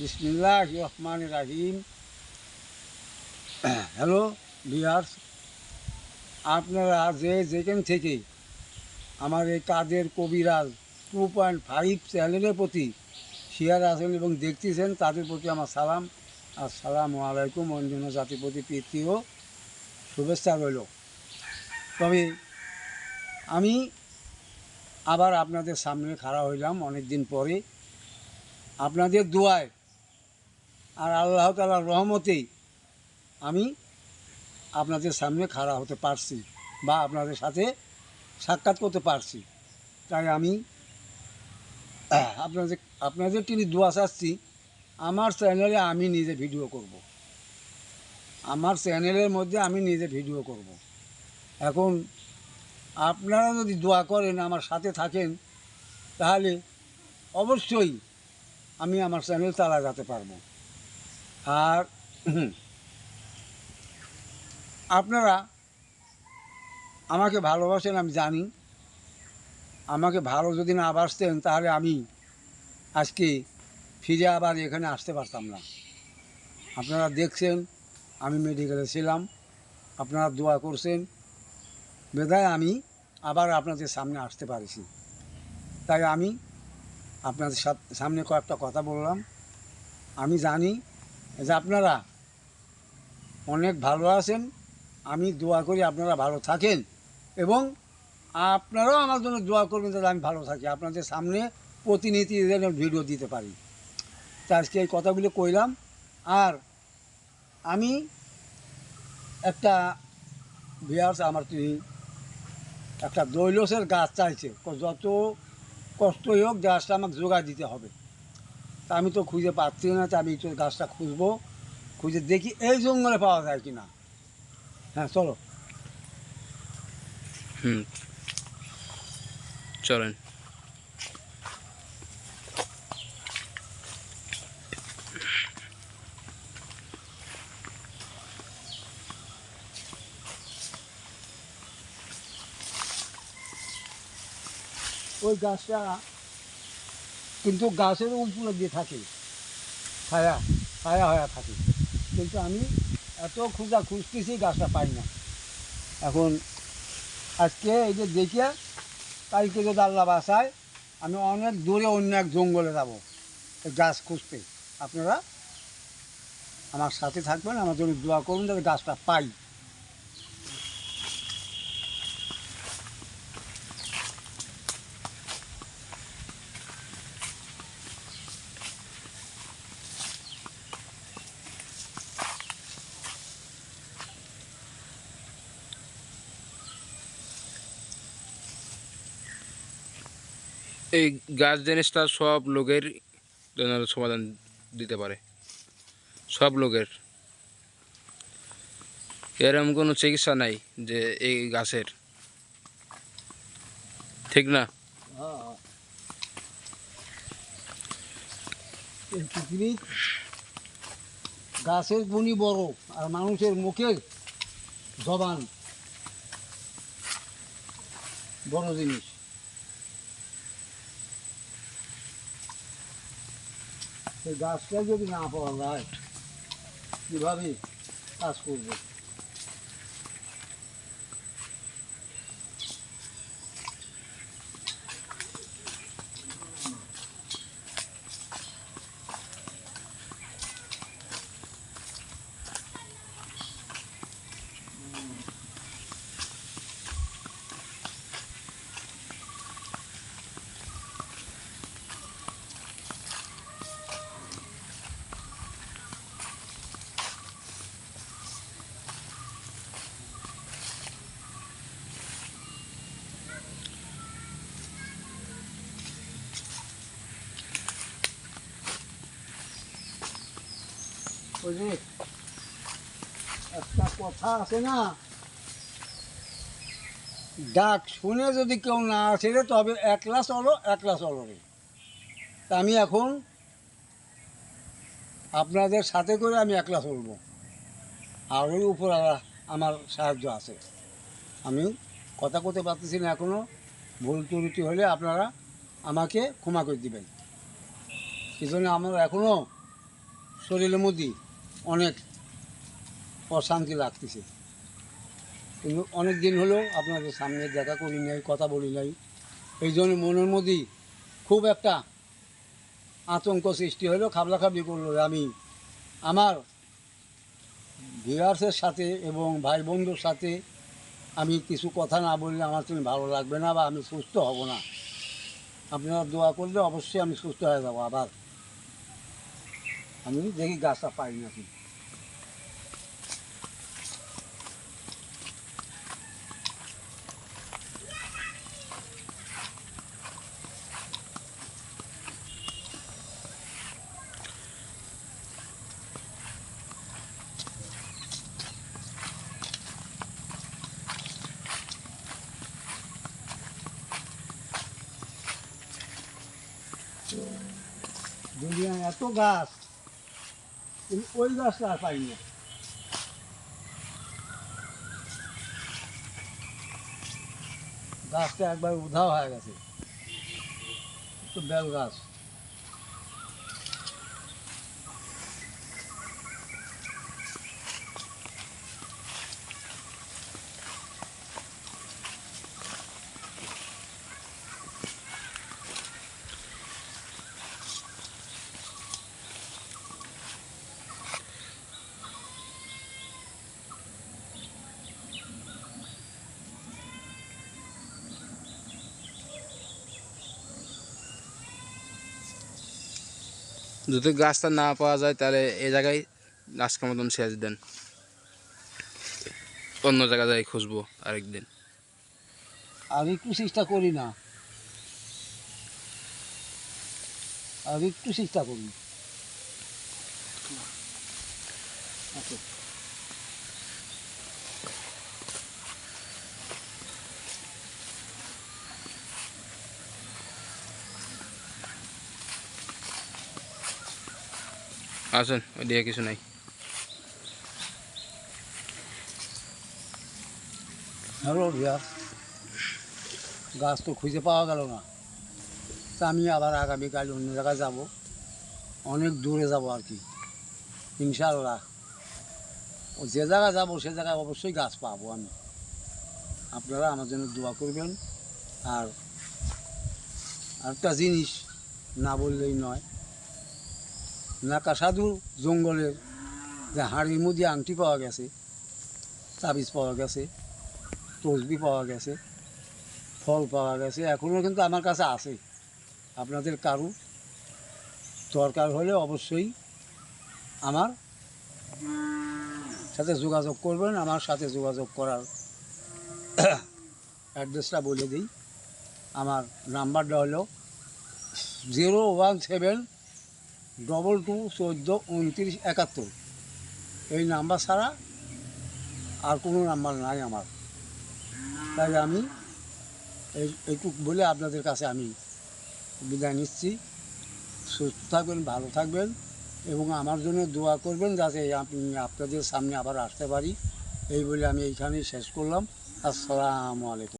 বিসমিল্লাহ রহমান রাহিম হ্যালো বিয়ার্স আপনারা যে যেখান থেকে আমার এই কাদের কবিরাজ টু পয়েন্ট ফাইভ চ্যানেলের প্রতি শেয়ার আছেন এবং দেখতেছেন, তাদের প্রতি আমার সালাম। আসসালামু আলাইকুম অন্যান্য জাতির প্রতি প্রীতি ও শুভেচ্ছা রইল। তবে আমি আবার আপনাদের সামনে খাড়া হইলাম অনেক দিন পরে। আপনাদের দোয়ায় আর আল্লাহ তালার রহমতেই আমি আপনাদের সামনে খাড়া হতে পারছি বা আপনাদের সাথে সাক্ষাৎ করতে পারছি তাই আমি, আপনাদের আপনাদের তিনি দোয়া চাচ্ছি, আমার চ্যানেলে আমি নিজে ভিডিও করব। আমার চ্যানেলের মধ্যে আমি নিজে ভিডিও করব। এখন আপনারা যদি দোয়া করেন, আমার সাথে থাকেন, তাহলে অবশ্যই আমি আমার চ্যানেল চালা যেতে পারব আর আপনারা আমাকে ভালোবাসেন, আমি জানি। আমাকে ভালো যদি না বাসতেন, তাহলে আমি আজকে ফিরে আবার এখানে আসতে পারতাম না। আপনারা দেখছেন, আমি মেডিকেলে ছিলাম। আপনারা দোয়া করছেন। বেদায় আমি আবার আপনাদের সামনে আসতে পারছি। তাই আমি আপনাদের সামনে কয়েকটা কথা বললাম। আমি জানি যে আপনারা অনেক ভালো আছেন, আমি দোয়া করি আপনারা ভালো থাকেন এবং আপনারাও আমার জন্য দোয়া করবেন যাতে আমি ভালো থাকি। আপনাদের সামনে প্রতিনিধি যেন ভিডিও দিতে পারি। তা আজকে এই কথাগুলো কইলাম। আর আমি একটা বিয়ার্স আমার তিনি একটা দৈলসের গাছ চাইছে। যত কষ্টই হোক গাছটা আমাকে জোগাড় দিতে হবে। তা আমি তো খুঁজে পাচ্ছি না তা আমি তো গাছটা খুঁজবো। খুঁজে দেখি এই জঙ্গলে পাওয়া যায় কি না হ্যাঁ চলো। হুম। চলেন। ওই গাছটা কিন্তু গাছের উপরে দিয়ে থাকে। ছায়া ছায়া হয়ে থাকে। কিন্তু আমি এত খুঁজা খুঁজতেছি, গাছটা পাই না। এখন আজকে এই যে দেখে কালকে যদি আল্লাহ বাসায় আমি অনেক দূরে অন্য এক জঙ্গলে যাব গাছ খুঁজতে। আপনারা আমার সাথে থাকবেন, আমার জন্য দোয়া করুন যাতে গাছটা পাই। এই গাছ জিনিসটা সব লোকের সমাধান দিতে পারে। সব লোকের। এরকম কোনো চিকিৎসা নাই যে এই গাছের। ঠিক না? গাছের গুণই বড় আর মানুষের মুখে জবান। বড় জিনিস। সেই গাছটা যদি না পাওয়া যায় কীভাবে কাজ করবে? যে একটা কথা আছে না? ডাক শুনে যদি কেউ না আসে রে তবে একলা চলো একলা চলো রে। তা আমি এখন আপনাদের সাথে করে আমি একলা চলবো আর ওই উপর আমার সাহায্য আছে। আমি কথা করতে পারতেছি না এখনও ভুল ত্রুটি হলে আপনারা আমাকে ক্ষমা করে দিবেন। এই জন্য আমার এখনও শরীরের মধ্যে অনেক অশান্তি লাগতেছে। কিন্তু অনেক দিন হলো আপনাদের সামনে দেখা করি নাই, কথা বলি নাই। এই জন্য মনের মধ্যেই খুব একটা আতঙ্ক সৃষ্টি হলো, খাবলাখাবলি করল আমি আমার ভিউয়ার্সের সাথে এবং ভাই বন্ধুর সাথে আমি কিছু কথা না বললে আমার তুমি ভালো লাগবে না বা আমি সুস্থ হব না। আপনারা দোয়া করলে অবশ্যই আমি সুস্থ হয়ে যাব আবার। আমি দেখি গাছটা পাই নাকি দুনিয়া এত গাছ কিন্তু ওই গাছটা আর পাই গাছটা একবার উধাও হয়ে গেছে। তো বেল গাছ। যদি গাছটা না পাওয়া যায়, তাহলে এই জায়গায় আজকের মতন শেষ দেন। অন্য জায়গা যাই খুঁজবো আরেকদিন। আর একটু চেষ্টা করি না। আর একটু চেষ্টা করি। আচ্ছা আসেন, ওইদিকে কিছু নাই। গাছ তো খুঁজে পাওয়া গেল না। তা আমি আবার আগামীকাল অন্য জায়গায় যাব। অনেক দূরে যাব আর কি। ইনশাল্লাহ যে জায়গায় যাব, সে জায়গায় অবশ্যই গাছ পাবো আমি। আপনারা আমার জন্য দোয়া করবেন। আর একটা জিনিস না বললেই নয় নাকা সাধু জঙ্গলের যে হাড়ির মধ্যে আংটি পাওয়া গেছে, তাবিজ পাওয়া গেছে, তসবি পাওয়া গেছে, ফল পাওয়া গেছে এখনও কিন্তু আমার কাছে আছে। আপনাদের কারু দরকার হলে অবশ্যই আমার সাথে যোগাযোগ করবেন, আমার সাথে যোগাযোগ করার অ্যাড্রেসটা বলে দিই। আমার নাম্বারটা হলো zero one seven double two চোদ্দ উনত্রিশ একাত্তর। এই নাম্বার ছাড়া আর কোনো নাম্বার নাই আমার। তাই আমি এই এইটুক বলে আপনাদের কাছে আমি বিদায় নিচ্ছি। সুস্থ থাকবেন, ভালো থাকবেন এবং আমার জন্য দোয়া করবেন যাতে আপনি আপনাদের সামনে আবার আসতে পারি। এই বলে আমি এইখানেই শেষ করলাম। আসসালামু আলাইকুম।